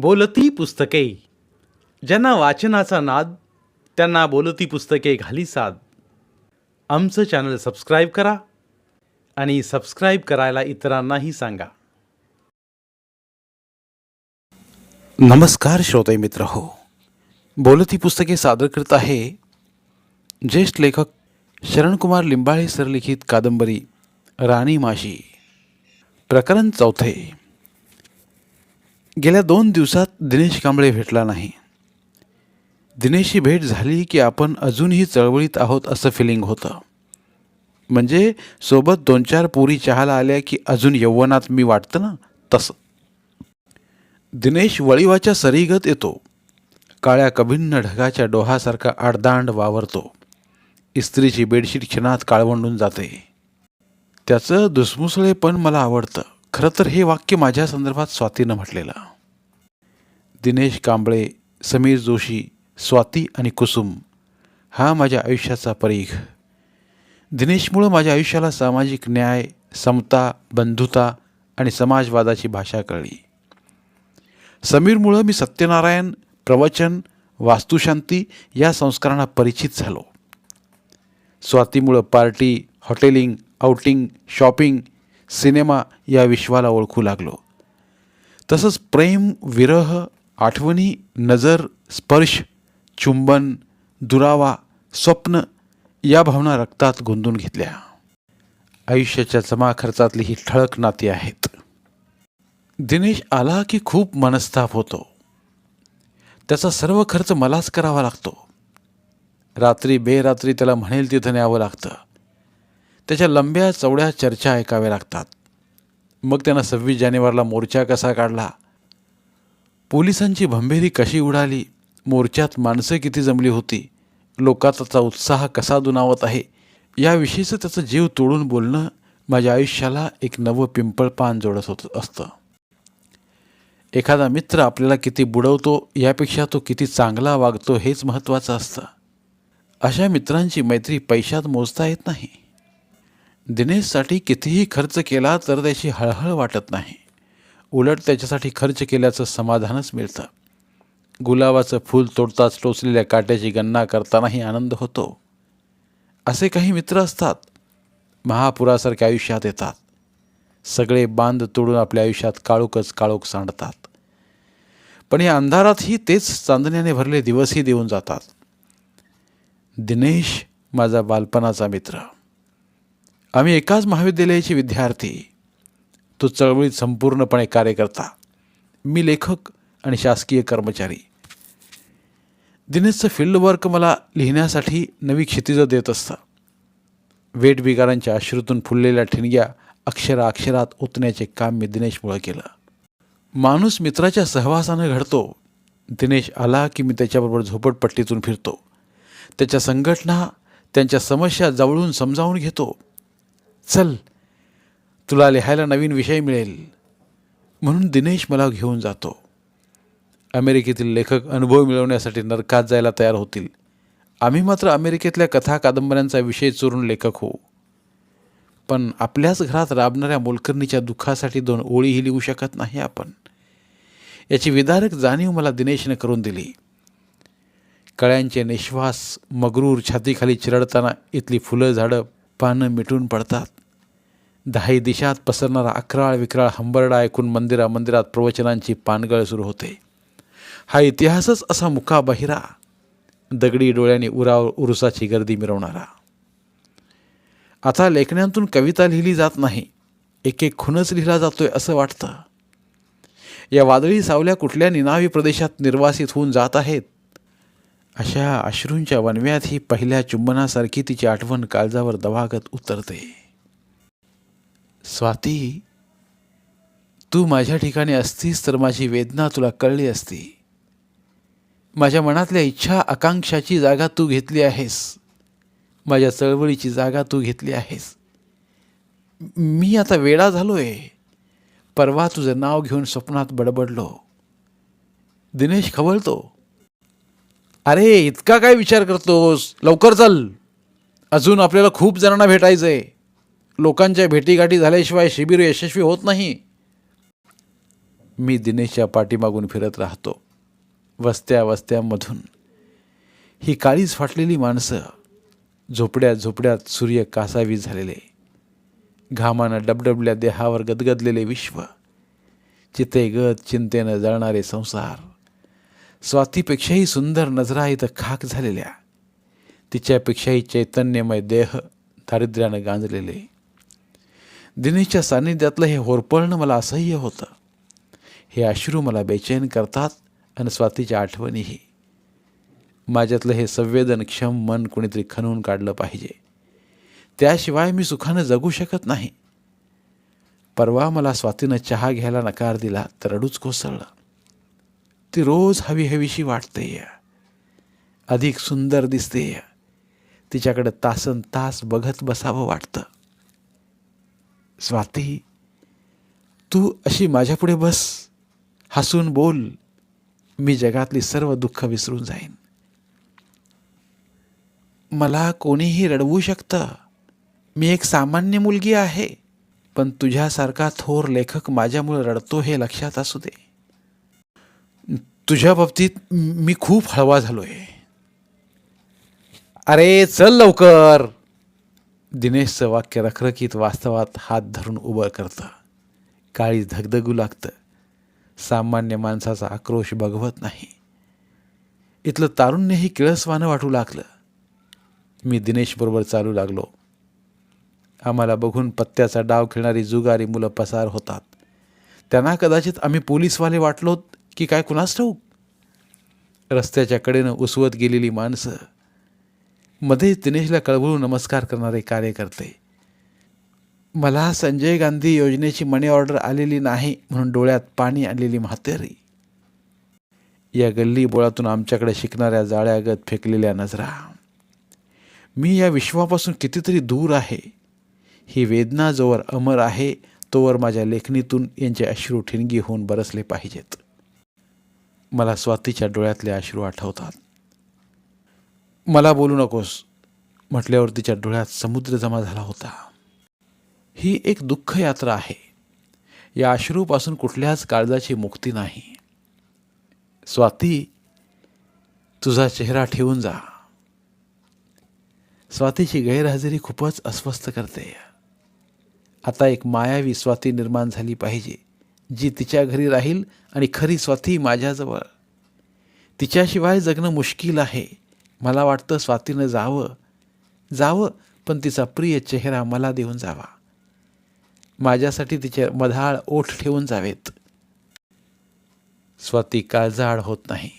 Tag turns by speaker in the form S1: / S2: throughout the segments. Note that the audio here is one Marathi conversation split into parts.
S1: बोलती पुस्तके. ज्यांना वाचनाचा नाद त्यांना बोलती पुस्तके घाली साद. आमचं चॅनल सबस्क्राईब करा आणि सबस्क्राईब करायला इतरांनाही सांगा. नमस्कार श्रोते मित्र हो. बोलती पुस्तके सादर करत आहे ज्येष्ठ लेखक शरणकुमार लिंबाळे सर लिखित कादंबरी राणी माशी. प्रकरण चौथे. गेल्या दोन दिवसात दिनेश कांबळे भेटला नाही. दिनेशची भेट झाली की आपण अजूनही चळवळीत आहोत असं फिलिंग होतं. म्हणजे सोबत दोन चार पोरी चहाला आल्या की अजून यौवनात मी वाटतं ना? तसं. दिनेश वळीवाच्या सरीगत येतो. काळ्या कभिन्न ढगाच्या डोहासारखा आडदांड वावरतो. इस्त्रीची बेडशीट क्षणात काळवंडून जाते. त्याचं दुसमुसळेपण मला आवडतं. खरं तर हे वाक्य माझ्या संदर्भात स्वातीनं म्हटलेलं. दिनेश कांबळे समीर जोशी स्वाती आणि कुसुम हा माझ्या आयुष्याचा परीघ. दिनेशमुळं माझ्या आयुष्याला सामाजिक न्याय समता बंधुता आणि समाजवादाची भाषा कळली. समीरमुळं मी सत्यनारायण प्रवचन वास्तुशांती या संस्कारांना परिचित झालो. स्वातीमुळं party hoteling outing shopping cinema या विश्वाला ओळखू लागलो. तसंच प्रेम विरह आठवणी नजर स्पर्श चुंबन दुरावा स्वप्न या भावना रक्तात गुंतून घेतल्या. आयुष्याच्या जमा खर्चातली ही ठळक नाती आहेत. दिनेश आला की खूप मनस्ताप होतो. त्याचा सर्व खर्च मलाच करावा लागतो. रात्री बेरात्री त्याला म्हणेल तिथं न्यावं लागतं. त्याच्या लंब्या चवड्या चर्चा ऐकाव्या लागतात. मग त्यानं सव्वीस जानेवारीला मोर्चा कसा काढला? पोलिसांची भंभेरी कशी उडाली? मोर्चात माणसं किती जमली होती? लोकांचा उत्साह कसा दुनावत आहे? याविषयीचं त्याचं जीव तोडून बोलणं माझ्या आयुष्याला एक नवं पिंपळ पान जोडत होत असतं. एखादा मित्र आपल्याला किती बुडवतो यापेक्षा तो किती चांगला वागतो हेच महत्त्वाचं असतं. अशा मित्रांची मैत्री पैशात मोजता येत नाही. दिनेशसाठी कितीही खर्च केला तर त्याची हळहळ वाटत नाही. उलट त्याच्यासाठी खर्च केल्याचं समाधानच मिळतं. गुलाबाचं फूल तोडताच टोचलेल्या काट्याची गणना करतानाही आनंद होतो. असे काही मित्र असतात. महापुरासारख्या आयुष्यात येतात. सगळे बांध तोडून आपल्या आयुष्यात काळोखच काळोख सांडतात. पण या अंधारातही तेच चांदण्याने भरले दिवसही देऊन जातात. दिनेश माझा बालपणाचा मित्र. आम्ही एकाच महाविद्यालयाचे विद्यार्थी. तो चळवळीत संपूर्णपणे कार्यकर्ता मी लेखक आणि शासकीय कर्मचारी. दिनेशचं फील्ड वर्क मला लिहिण्यासाठी नवी क्षितिजं देत असतं. वेटबिगारांच्या अश्रूतून फुललेल्या ठिणग्या अक्षरा अक्षरात ओतण्याचे काम मी दिनेशमुळं केलं. माणूस मित्राच्या सहवासानं घडतो. दिनेश आला की मी त्याच्याबरोबर झोपडपट्टीतून फिरतो. त्याच्या संघटना त्यांच्या समस्या जवळून समजावून घेतो. चल तुला लिहायला नवीन विषय मिळेल. म्हणून दिनेश मला घेऊन जातो. अमेरिकेतील लेखक अनुभव मिळवण्यासाठी नरकात जायला तयार होतील. आम्ही मात्र अमेरिकेतल्या कथा कादंबऱ्यांचा विषय चोरून लेखक होऊ. पण आपल्याच घरात राबणाऱ्या मोलकर्णीच्या दुःखासाठी दोन ओळीही लिहू शकत नाही आपण. याची विदारक जाणीव मला दिनेशने करून दिली. कळ्यांचे निश्वास मगरूर छातीखाली चिरडताना इथली फुलं झाडं पानं मिटून पडतात. दहाही दिशात पसरणारा अकराळ विक्राळ हंबरडा ऐकून मंदिरा मंदिरात प्रवचनांची पानगळ सुरू होते. हा इतिहासच असा मुका बहिरा दगडी डोळ्याने उराव उरुसाची गर्दी मिरवणारा. आता लेखण्यातून कविता लिहिली जात नाही. एक एक खुनच लिहिला जातोय असं वाटतं. या वादळी सावल्या कुठल्या निनावी प्रदेशात निर्वासित होऊन जात आहेत? अशा अश्रूंच्या वनव्यात ही पहिल्या चुंबनासारखी तिची आठवण काळजावर दवागत उतरते. स्वाती तू माझ्या ठिकाणी असतीस तर माझी वेदना तुला कळली असती. माझ्या मनातल्या इच्छा आकांक्षाची जागा तू घेतली आहेस. माझ्या चळवळीची जागा तू घेतली आहेस. मी आता वेडा आहे परवा तुझं नाव घेऊन स्वप्नात बडबडलो. दिनेश खवळतो. अरे इतका काय विचार करतोस? लवकर चल. अजून आपल्याला खूप जणांना भेटायचं आहे लोकांच्या भेटीगाठी झाल्याशिवाय शिबिर यशस्वी होत नाही. मी दिनेशच्या पाठीमागून फिरत राहतो वस्त्या वस्त्यांमधून ही काळीच फाटलेली माणसं झोपड्यात झोपड्यात सूर्य कासावी झालेले घामानं डबडबल्या देहावर गदगदलेले विश्व चितेगत चिंतेनं जळणारे संसार स्वातीपेक्षाही सुंदर नजरा इथं खाक झालेल्या तिच्यापेक्षाही चैतन्यमय देह दारिद्र्यानं गांजलेले दिनेशच्या सान्निध्यातलं हे होरपळणं मला असह्य होतं. हे अश्रू मला बेचैन करतात आणि स्वातीच्या आठवणीही. माझ्यातलं हे संवेदनक्षम मन कोणीतरी खणून काढलं पाहिजे. त्याशिवाय मी सुखानं जगू शकत नाही. परवा मला स्वातीनं चहा घ्यायला नकार दिला तर रडूच कोसळलं. ती रोज हवी हवीशी वाटते अधिक सुंदर दिसते तिच्याकडे तासन तास बघत बसावं वाटतं. स्वाती तू अशी माझ्यापुढे बस. हसून बोल. मी जगातली सर्व दुःख विसरून जाईन. मला कोणीही रडवू शकतं. मी एक सामान्य मुलगी आहे पण तुझ्यासारखा थोर लेखक माझ्यामुळे रडतो हे लक्षात असू दे. तुझ्या बाबतीत मी खूप हळवा झालोय. अरे चल लवकर. दिनेशचं वाक्य रखरखीत वास्तवात हात धरून उभं करतं. काळी धगधगू लागतं. सामान्य माणसाचा आक्रोश बघवत नाही. इथलं तारुण्यही किळसवानं वाटू लागलं. मी दिनेशबरोबर चालू लागलो. आम्हाला बघून पत्त्याचा डाव खेळणारी जुगारी मुलं पसार होतात. त्यांना कदाचित आम्ही पोलीसवाले वाटलोत की काय कुणास ठाऊक? रस्त्याच्या कडेनं उसवत गेलेली माणसं मध्ये दिनेशला कळवळून नमस्कार करणारे कार्यकर्ते मला संजय गांधी योजनेची मनी ऑर्डर आलेली नाही म्हणून डोळ्यात पाणी आलेली म्हातेरी. या गल्ली बोळातून आमच्याकडे शिकणाऱ्या जाळ्यागत फेकलेल्या नजरा. मी या विश्वापासून कितीतरी दूर आहे. ही वेदना जोवर अमर आहे तोवर माझ्या लेखणीतून यांचे अश्रू ठिणगी होऊन बरसले पाहिजेत. मला स्वातीच्या डोळ्यातले अश्रू आठवतात. मला बोलू नकोस म्हटल्यावर तिच्या डोळ्यात समुद्र जमा झाला होता. ही एक दुःख यात्रा आहे. या अश्रूपासून कुठल्याच काळजाची मुक्ती नाही. स्वाती तुझा चेहरा ठेवून जा. स्वातीची गैरहजेरी खूपच अस्वस्थ करते. आता एक मायावी स्वाती निर्माण झाली पाहिजे जी तिच्या घरी राहील आणि खरी स्वाती माझ्याजवळ. तिच्याशिवाय जगणं मुश्किल आहे. मला वाटतं स्वातीनं जावं. जावं पण तिचा प्रिय चेहरा मला देऊन जावा. माझ्यासाठी तिचे मधाळ ओठ ठेवून जावेत. स्वाती काळजाळ होत नाही.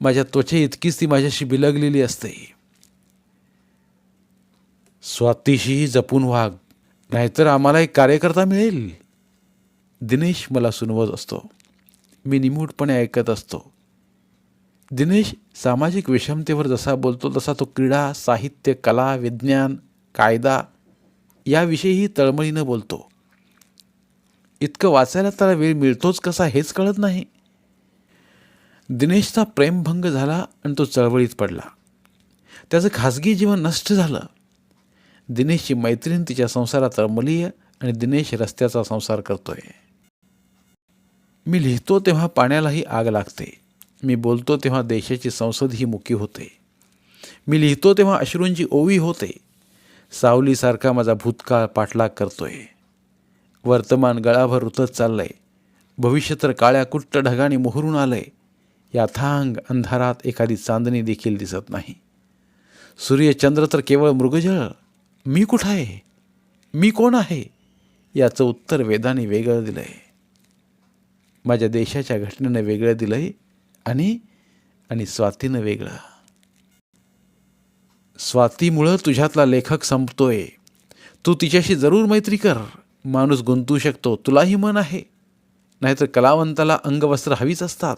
S1: माझ्या त्वचे इतकीच ती माझ्याशी बिलगलेली असते. स्वातीशीही जपून वाघ नाहीतर आम्हाला एक कार्यकर्ता मिळेल. दिनेश मला सुनवत असतो. मी निमूटपणे ऐकत असतो. दिनेश सामाजिक विषमतेवर जसा बोलतो तसा तो क्रीडा साहित्य कला विज्ञान कायदा याविषयीही तळमळीनं बोलतो. इतकं वाचायला त्याला वेळ मिळतोच कसा हेच कळत नाही. दिनेशचा प्रेमभंग झाला आणि तो चळवळीत पडला. त्याचं खाजगी जीवन नष्ट झालं. दिनेशची मैत्रीण तिच्या संसारात तळमलीय आणि दिनेश रस्त्याचा संसार करतोय. मी लिहितो तेव्हा पाण्यालाही आग लागते. मी बोलतो तेव्हा देशाची संसद ही मुकी होते. मी लिहितो तेव्हा अश्रूंची ओवी होते. सावलीसारखा माझा भूतकाळ पाठलाग करतोय. वर्तमान गळाभर रुतत चाललंय. भविष्य तर काळ्या कुट्ट ढगाने मोहरून आलंय. या थांग अंधारात एखादी चांदणी देखील दिसत नाही. सूर्यचंद्र तर केवळ मृगजळ. मी कुठं आहे? मी कोण आहे? याचं उत्तर वेदाने वेगळं दिलंय. माझ्या देशाच्या घटनेनं वेगळं दिलंय. आणि आणि स्वातीनं वेगळं. स्वातीमुळं तुझ्यातला लेखक संपतोय. तू तिच्याशी जरूर मैत्री कर. माणूस गुंतू शकतो. तुलाही मन आहे. नाहीतर कलावंताला अंगवस्त्र हवीच असतात.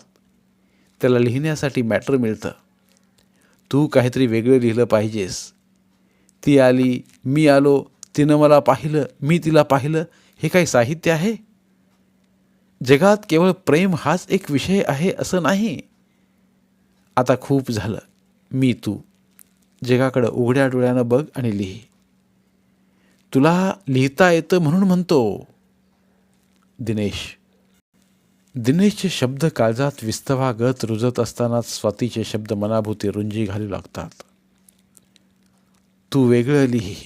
S1: त्याला लिहिण्यासाठी मॅटर मिळतं. तू काहीतरी वेगळं लिहिलं पाहिजेस. ती आली मी आलो तिनं मला पाहिलं मी तिला पाहिलं हे काही साहित्य आहे? जगात केवळ प्रेम हाच एक विषय आहे असं नाही. आता खूप झालं. मी तू. जगाकडं उघड्या डोळ्यानं बघ आणि लिही. तुला लिहिता येतं म्हणून म्हणतो. दिनेश. दिनेशचे शब्द काळजात विस्तवागत रुजत असतानाच स्वातीचे शब्द मनाभूती रुंजी घालू लागतात. तू वेगळं लिही.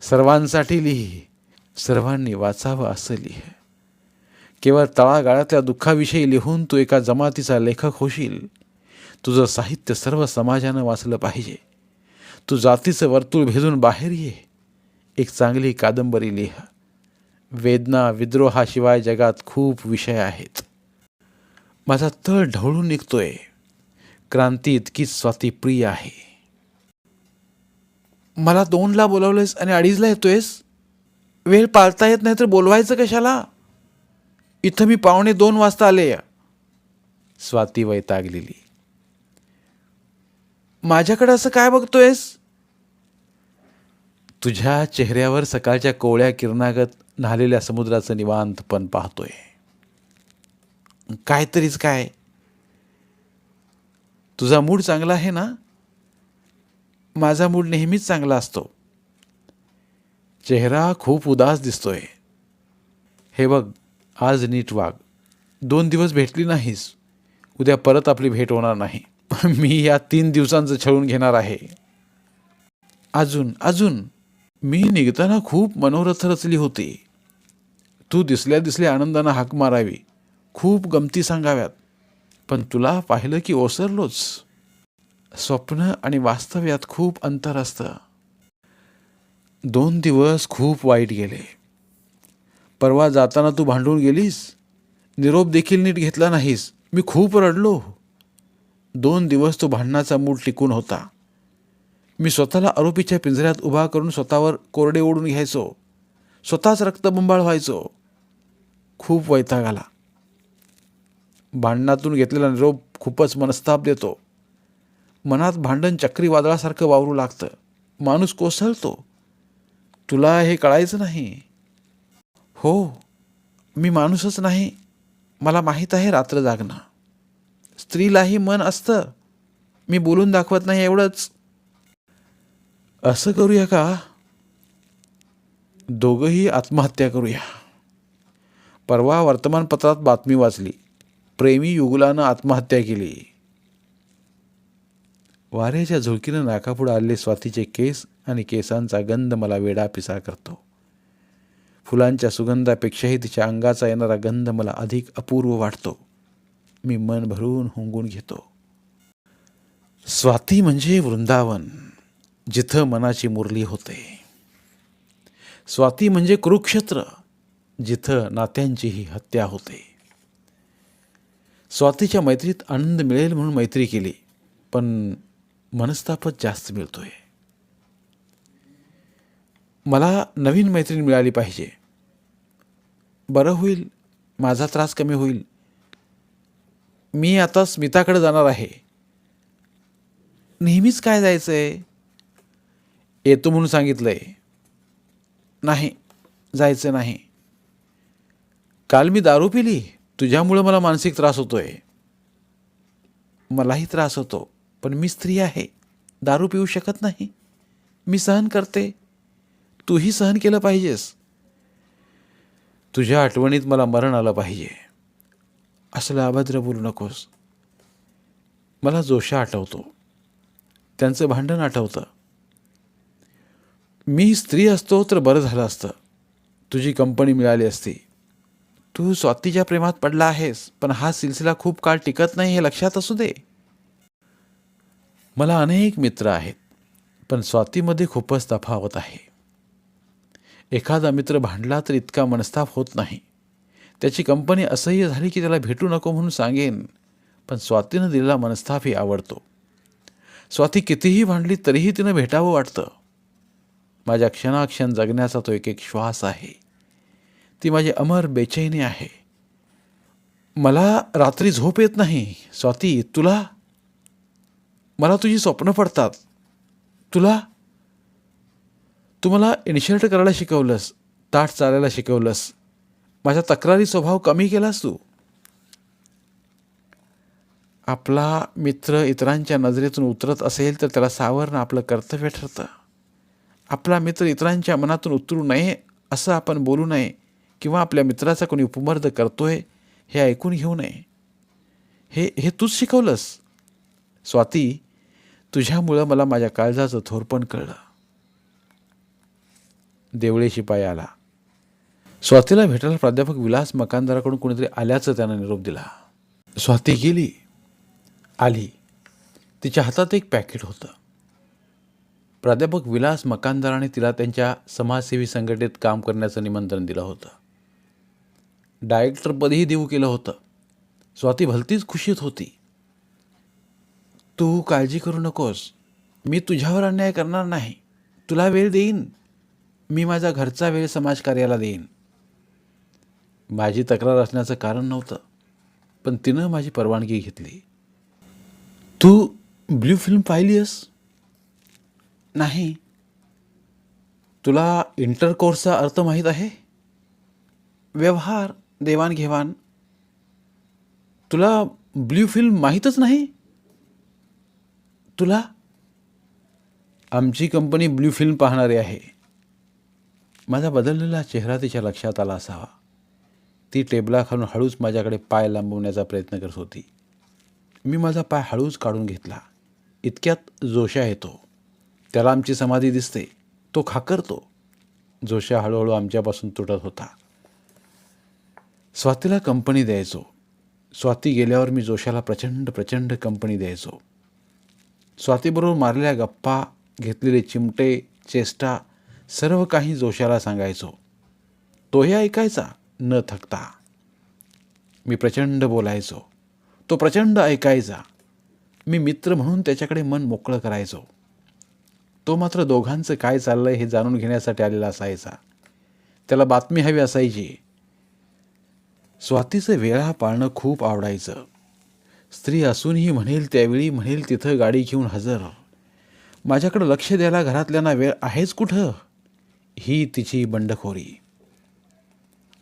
S1: सर्वांसाठी लिही. सर्वांनी वाचावं असं लिह. केवळ तळागाळातल्या दुःखाविषयी लिहून तू एका जमातीचा लेखक होशील. तुझं साहित्य सर्व समाजानं वाचलं पाहिजे. तू जातीचं वर्तुळ भेदून बाहेर ये. एक चांगली कादंबरी लिह. वेदना विद्रोहाशिवाय जगात खूप विषय आहेत. माझा तळ ढवळून निघतोय. क्रांती इतकीच स्वातीप्रिय आहे. मला दोनला बोलावलंयस आणि अडीचला येतोयस? वेळ पाळता येत नाही तर बोलवायचं कशाला? इथं मी पावणे दोन वाजता आले स्वाती वैतागलेली. माझ्याकडे असं काय बघतोयस? तुझ्या चेहऱ्यावर सकाळच्या कोवळ्या किरणागत न्हालेल्या समुद्राचं निवांतपण पाहतोय. काहीतरीच काय? तुझा मूड चांगला आहे ना? माझा मूड नेहमीच चांगला असतो. चेहरा खूप उदास दिसतोय. हे बघ आज नीट वाग. दोन दिवस भेटली नाहीस. उद्या परत आपली भेट होणार नाही. मी या तीन दिवसांचं छळून घेणार आहे. अजून अजून. मी निघताना खूप मनोरथ रचली होती. तू दिसल्या दिसल्या आनंदानं हाक मारावी. खूप गमती सांगाव्यात. पण तुला पाहिलं की ओसरलोच. स्वप्न आणि वास्तव्यात खूप अंतर असतं. दोन दिवस खूप वाईट गेले. परवा जाताना तू भांडून गेलीस? निरोप देखील नीट घेतला नाहीस. मी खूप रडलो. दोन दिवस तो भांडणाचा मूड टिकून होता. मी स्वतःला आरोपीच्या पिंजऱ्यात उभा करून स्वतःवर कोरडे ओढून घ्यायचो. स्वतःच रक्तबंबाळ व्हायचो. खूप वैताग आला. भांडणातून घेतलेला निरोप खूपच मनस्ताप देतो. मनात भांडण चक्रीवादळासारखं वावरू लागतं. माणूस कोसळतो. तुला हे कळायचं नाही. हो मी माणूसच नाही. मला माहीत आहे रात्र जागणं. स्त्रीलाही मन असतं. मी बोलून दाखवत नाही एवढंच. असं करूया का? दोघंही आत्महत्या करूया. परवा वर्तमानपत्रात बातमी वाचली. प्रेमी युगुलानं आत्महत्या केली. वाऱ्याच्या झुळकीनं नाकापुढं आलेले स्वातीचे केस आणि केसांचा गंध मला वेडा पिसा करतो. फुलांच्या सुगंधापेक्षाही तिच्या अंगाचा येणारा गंध मला अधिक अपूर्व वाटतो. मी मन भरून हुंगून घेतो. स्वाती म्हणजे वृंदावन जिथं मनाची मुरली होते. स्वाती म्हणजे कुरुक्षेत्र जिथं नात्यांचीही हत्या होते. स्वातीच्या मैत्रीत आनंद मिळेल म्हणून मैत्री केली पण मनस्तापच जास्त मिळतोय. मला नवीन मैत्रीण मिळाली पाहिजे. बरं होईल माझा त्रास कमी होईल. मी आता स्मिताकडे जाणार आहे. नेहमीच काय जायचं आहे येतो म्हणून सांगितलं आहे नाही जायचं नाही. काल मी दारू पिली तुझ्यामुळं मला मानसिक त्रास होतो आहे मलाही त्रास होतो पण मी स्त्री आहे. दारू पिऊ शकत नाही. मी सहन करते. तूही सहन केलं पाहिजेस. तुझ्या आठवणीत मला मरण आलं पाहिजे. असलं अभद्र बोलू नकोस. मला जोशा आठवतो. त्यांचं भांडण आठवतं. मी स्त्री असतो तर बरं झालं असतं. तुझी कंपनी मिळाली असती. तू स्वातीच्या प्रेमात पडला आहेस पण हा सिलसिला खूप काळ टिकत नाही हे लक्षात असू दे. मला अनेक मित्र आहेत पण स्वातीमध्ये खूपच तफावत आहे. एखादा मित्र भांडला तर इतका मनस्ताप होत नाही. त्याची कंपनी असह्य झाली की त्याला भेटू नको म्हणून सांगेन पण स्वातीनं दिलेला मनस्तापही आवडतो. स्वाती कितीही भांडली तरीही तिनं भेटावं वाटतं. माझ्या क्षणाक्षण जगण्याचा तो एक एक श्वास आहे. ती माझी अमर बेचैनी आहे. मला रात्री झोप येत नाही. स्वाती तुला? मला तुझी स्वप्न पडतात. तुला? तू मला इन्शर्ट करायला शिकवलंस ताट चालायला शिकवलंस माझ्या तक्रारी स्वभाव कमी केलास तू? आपला मित्र इतरांच्या नजरेतून उतरत असेल तर त्याला सावरणं आपलं कर्तव्य ठरतं. आपला मित्र इतरांच्या मनातून उतरू नये असं आपण बोलू नये किंवा आपल्या मित्राचा कोणी उपमर्द करतोय हे ऐकून घेऊ नये. हे हे तूच शिकवलंस. स्वाती तुझ्यामुळं मला माझ्या काळजाचं थोरपण कळलं. देवळे शिपाई आला. स्वातीला भेटायला प्राध्यापक विलास मकानदाराकडून कोणीतरी आल्याचं त्यानं निरोप दिला. स्वाती गेली. आली. तिच्या हातात एक पॅकेट होतं. प्राध्यापक विलास मकानदाराने तिला त्यांच्या समाजसेवी संघटनेत काम करण्याचं निमंत्रण दिलं होतं. डायरेक्टरपदही देऊ केलं होतं. स्वाती भलतीच खुशीत होती. तू काळजी करू नकोस. मी तुझ्यावर अन्याय करणार नाही. तुला वेळ देईन. मी माझा घरचा वेळ समाजकार्याला देईन. माझी तक्रार असण्याचं कारण नव्हतं पण तिनं माझी परवानगी घेतली. तू ब्ल्यू फिल्म पाहिली आहेस नाही. तुला इंटरकोर्सचा अर्थ माहीत आहे? व्यवहार देवाणघेवाण. तुला ब्ल्यू फिल्म माहीतच नाही? तुला? आमची कंपनी ब्ल्यू फिल्म पाहणारी आहे. माझा बदललेला चेहरा तिच्या लक्षात आला असावा. ती टेबलाखालून हळूच माझ्याकडे पाय लांबवण्याचा प्रयत्न करत होती. मी माझा पाय हळूच काढून घेतला. इतक्यात जोशा येतो. त्याला आमची समाधी दिसते. तो खाकरतो. जोशा हळूहळू आमच्यापासून तुटत होता. स्वातीला कंपनी द्यायचो. स्वाती गेल्यावर मी जोशाला प्रचंड प्रचंड कंपनी द्यायचो. स्वातीबरोबर मारलेल्या गप्पा घेतलेले चिमटे चेष्टा सर्व काही जोशाला सांगायचो. तोही ऐकायचा न थकता. मी प्रचंड बोलायचो. तो प्रचंड ऐकायचा. मी मित्र म्हणून त्याच्याकडे मन मोकळं करायचो. तो मात्र दोघांचं काय चाललंय हे जाणून घेण्यासाठी आलेला असायचा. त्याला बातमी हवी असायची. स्वातीचं वेळा पाळणं खूप आवडायचं. स्त्री असूनही म्हणेल त्यावेळी म्हणेल तिथं गाडी घेऊन हजर. माझ्याकडं लक्ष द्यायला घरातल्यांना वेळ आहेच कुठं? ही तिची बंडखोरी.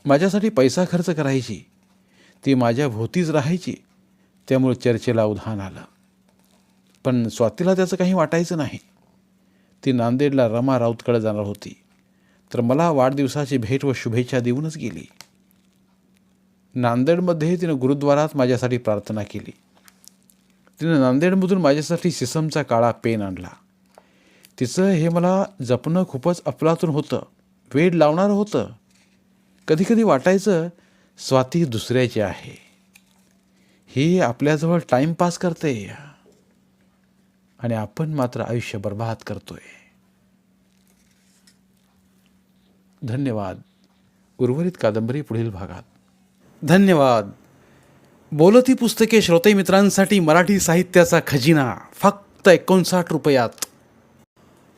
S1: माझ्यासाठी पैसा खर्च करायची ती माझ्या भोवतीच राहायची त्यामुळे चर्चेला उधाण आलं. पण स्वातीला त्याचं काही वाटायचं नाही. ती नांदेडला रमा राऊतकडे जाणार होती तर मला वाढदिवसाची भेट व शुभेच्छा देऊनच गेली. नांदेडमध्ये तिनं गुरुद्वारात माझ्यासाठी प्रार्थना केली. तिनं नांदेडमधून माझ्यासाठी सिसमचा काळा पेन आणला. तिचं हे मला जपणं खूपच अफलातून होतं. वेड लावणारं होतं. कधीकधी वाटायचं स्वाती दुसऱ्याची आहे. ही आपल्याजवळ टाईमपास करते. आणि आपण मात्र आयुष्य बर्बाद करतोय. धन्यवाद. उर्वरित कादंबरी पुढील भागात. धन्यवाद. बोलती पुस्तके श्रोते मित्रांसाठी मराठी साहित्याचा खजिना फक्त एकोणसाठ रुपयात.